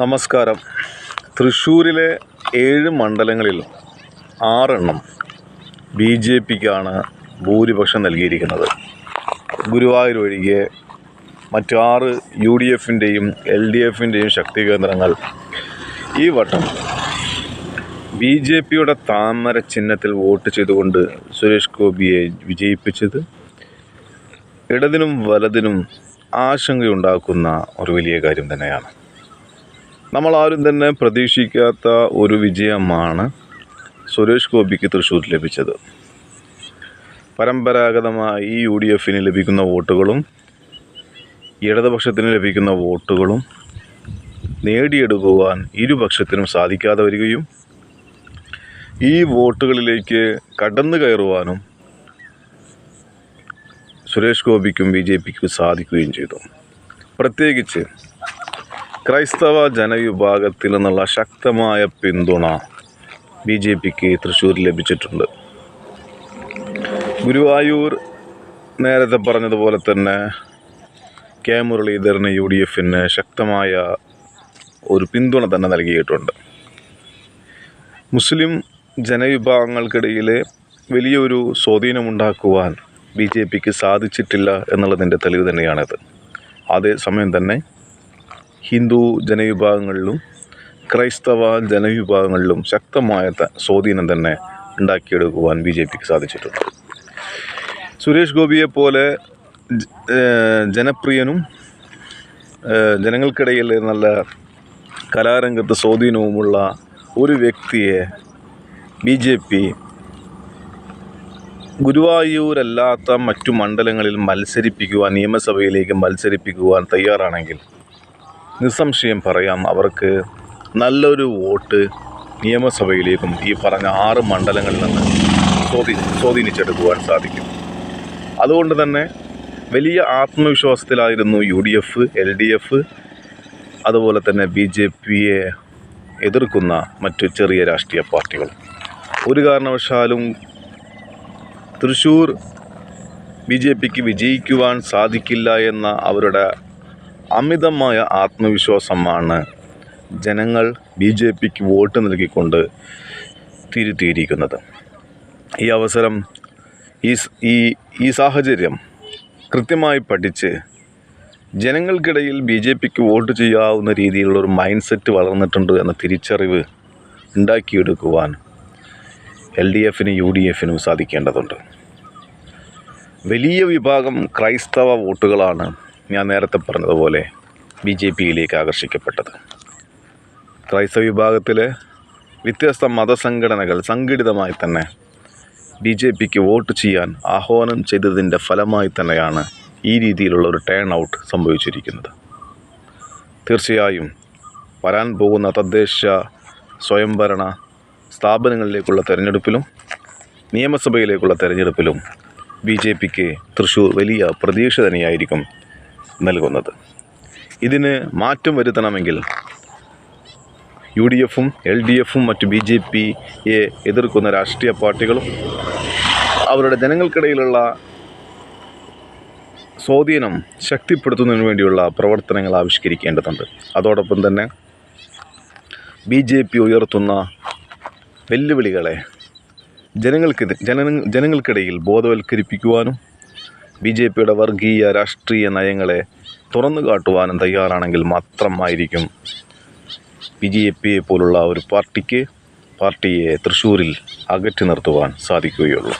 നമസ്കാരം. തൃശ്ശൂരിലെ ഏഴ് മണ്ഡലങ്ങളിൽ ആറെണ്ണം ബി ജെ പിക്കാണ് ഭൂരിപക്ഷം നൽകിയിരിക്കുന്നത്. ഗുരുവായൂർ ഒഴികെ മറ്റാറ് യു ഡി എഫിന്റെയും എൽ ഡി എഫിന്റെയും ശക്തി കേന്ദ്രങ്ങൾ ഈ വട്ടം ബി ജെ പിയുടെ താമര ചിഹ്നത്തിൽ വോട്ട് ചെയ്തുകൊണ്ട് സുരേഷ് ഗോപിയെ വിജയിപ്പിച്ചത് ഇടതിനും വലതിനും ആശങ്കയുണ്ടാക്കുന്ന ഒരു വലിയ കാര്യം തന്നെയാണ്. നമ്മൾ ആരും തന്നെ പ്രതീക്ഷിക്കാത്ത ഒരു വിജയമാണ് സുരേഷ് ഗോപിക്ക് തൃശ്ശൂർ ലഭിച്ചത്. പരമ്പരാഗതമായി യു ഡി എഫിന് ലഭിക്കുന്ന വോട്ടുകളും ഇടതുപക്ഷത്തിന് ലഭിക്കുന്ന വോട്ടുകളും നേടിയെടുക്കുവാൻ ഇരുപക്ഷത്തിനും സാധിക്കാതെ വരികയും ഈ വോട്ടുകളിലേക്ക് കടന്നു കയറുവാനും സുരേഷ് ഗോപിക്കും ബി ജെ പിക്കും സാധിക്കുകയും ചെയ്തു. പ്രത്യേകിച്ച് ക്രൈസ്തവ ജനവിഭാഗത്തിൽ നിന്നുള്ള ശക്തമായ പിന്തുണ ബി ജെ പിക്ക് തൃശ്ശൂരിൽ ലഭിച്ചിട്ടുണ്ട്. ഗുരുവായൂർ നേരത്തെ പറഞ്ഞതുപോലെ തന്നെ കെ മുരളീധരന് യു ഡി എഫിന് ശക്തമായ ഒരു പിന്തുണ തന്നെ നൽകിയിട്ടുണ്ട്. മുസ്ലിം ജനവിഭാഗങ്ങൾക്കിടയിൽ വലിയൊരു സ്വാധീനമുണ്ടാക്കുവാൻ ബി ജെ പിക്ക് സാധിച്ചിട്ടില്ല എന്നുള്ളതിന്റെ തെളിവ് തന്നെയാണിത്. അതേസമയം തന്നെ ഹിന്ദു ജനവിഭാഗങ്ങളിലും ക്രൈസ്തവ ജനവിഭാഗങ്ങളിലും ശക്തമായ സ്വാധീനം തന്നെ ഉണ്ടാക്കിയെടുക്കുവാൻ ബി ജെ പിക്ക് സാധിച്ചിട്ടുണ്ട്. സുരേഷ് ഗോപിയെ പോലെ ജനപ്രിയനും ജനങ്ങൾക്കിടയിൽ നല്ല കലാരംഗത്ത് സ്വാധീനവുമുള്ള ഒരു വ്യക്തിയെ ബി ജെ പി ഗുരുവായൂരല്ലാത്ത മറ്റു മണ്ഡലങ്ങളിൽ മത്സരിപ്പിക്കുവാൻ നിയമസഭയിലേക്ക് മത്സരിപ്പിക്കുവാൻ തയ്യാറാണെങ്കിൽ നിസ്സംശയം പറയാം അവർക്ക് നല്ലൊരു വോട്ട് നിയമസഭയിലേക്കും ഈ പറഞ്ഞ ആറ് മണ്ഡലങ്ങളിൽ നിന്ന് സ്വാധീ സ്വാധീനിച്ചെടുക്കുവാൻ സാധിക്കും. അതുകൊണ്ട് തന്നെ വലിയ ആത്മവിശ്വാസത്തിലായിരുന്നു U D F L D F അതുപോലെ തന്നെ ബി ജെ പിയെ എതിർക്കുന്ന മറ്റു ചെറിയ രാഷ്ട്രീയ പാർട്ടികൾ. ഒരു കാരണവശാലും തൃശ്ശൂർ ബി ജെ പിക്ക് വിജയിക്കുവാൻ സാധിക്കില്ല എന്ന അവരുടെ അമിതമായ ആത്മവിശ്വാസമാണ് ജനങ്ങൾ ബി ജെ പിക്ക് വോട്ട് നൽകിക്കൊണ്ട് തിരുത്തിയിരിക്കുന്നത്. ഈ അവസരം ഈ ഈ ഈ സാഹചര്യം കൃത്യമായി പഠിച്ച് ജനങ്ങൾക്കിടയിൽ ബി ജെ പിക്ക് വോട്ട് ചെയ്യാവുന്ന രീതിയിലുള്ള ഒരു മൈൻഡ് സെറ്റ് വളർന്നിട്ടുണ്ട് എന്ന തിരിച്ചറിവ് ഉണ്ടാക്കിയെടുക്കുവാൻ എൽ ഡി എഫിനും യു ഡി എഫിനും സാധിക്കേണ്ടതുണ്ട്. വലിയ വിഭാഗം ക്രൈസ്തവ വോട്ടുകളാണ് ഞാൻ നേരത്തെ പറഞ്ഞതുപോലെ ബി ജെ പിയിലേക്ക് ആകർഷിക്കപ്പെട്ടത്. ക്രൈസ്തവ വിഭാഗത്തിലെ വ്യത്യസ്ത മതസംഘടനകൾ സംഘടിതമായി തന്നെ ബി ജെ പിക്ക് വോട്ട് ചെയ്യാൻ ആഹ്വാനം ചെയ്തതിന്റെ ഫലമായി തന്നെയാണ് ഈ രീതിയിലുള്ള ഒരു ടേൺ ഔട്ട് സംഭവിച്ചിരിക്കുന്നത്. തീർച്ചയായും വരാൻ പോകുന്ന തദ്ദേശ സ്വയംഭരണ സ്ഥാപനങ്ങളിലേക്കുള്ള തെരഞ്ഞെടുപ്പിലും നിയമസഭയിലേക്കുള്ള തെരഞ്ഞെടുപ്പിലും ബി ജെ പിക്ക് തൃശ്ശൂർ വലിയ പ്രതീക്ഷ തന്നെയായിരിക്കും നൽകുന്നത്. ഇതിന് മാറ്റം വരുത്തണമെങ്കിൽ യു ഡി എഫും എൽ ഡി എഫും മറ്റ് ബി ജെ പിയെ എതിർക്കുന്ന രാഷ്ട്രീയ പാർട്ടികളും അവരുടെ ജനങ്ങൾക്കിടയിലുള്ള സ്വാധീനം ശക്തിപ്പെടുത്തുന്നതിന് വേണ്ടിയുള്ള പ്രവർത്തനങ്ങൾ ആവിഷ്കരിക്കേണ്ടതുണ്ട്. അതോടൊപ്പം തന്നെ ബി ജെ പി ഉയർത്തുന്ന വെല്ലുവിളികളെ ജനങ്ങൾക്ക് ജന ജനങ്ങൾക്കിടയിൽ ബോധവൽക്കരിപ്പിക്കുവാനും ബി ജെ പിയുടെ വർഗീയ രാഷ്ട്രീയ നയങ്ങളെ തുറന്നു കാട്ടുവാനും തയ്യാറാണെങ്കിൽ മാത്രമായിരിക്കും ബി ജെ പിയെ പോലുള്ള ഒരു പാർട്ടിക്ക് പാർട്ടിയെ തൃശ്ശൂരിൽ അകറ്റി നിർത്തുവാൻ സാധിക്കുകയുള്ളൂ.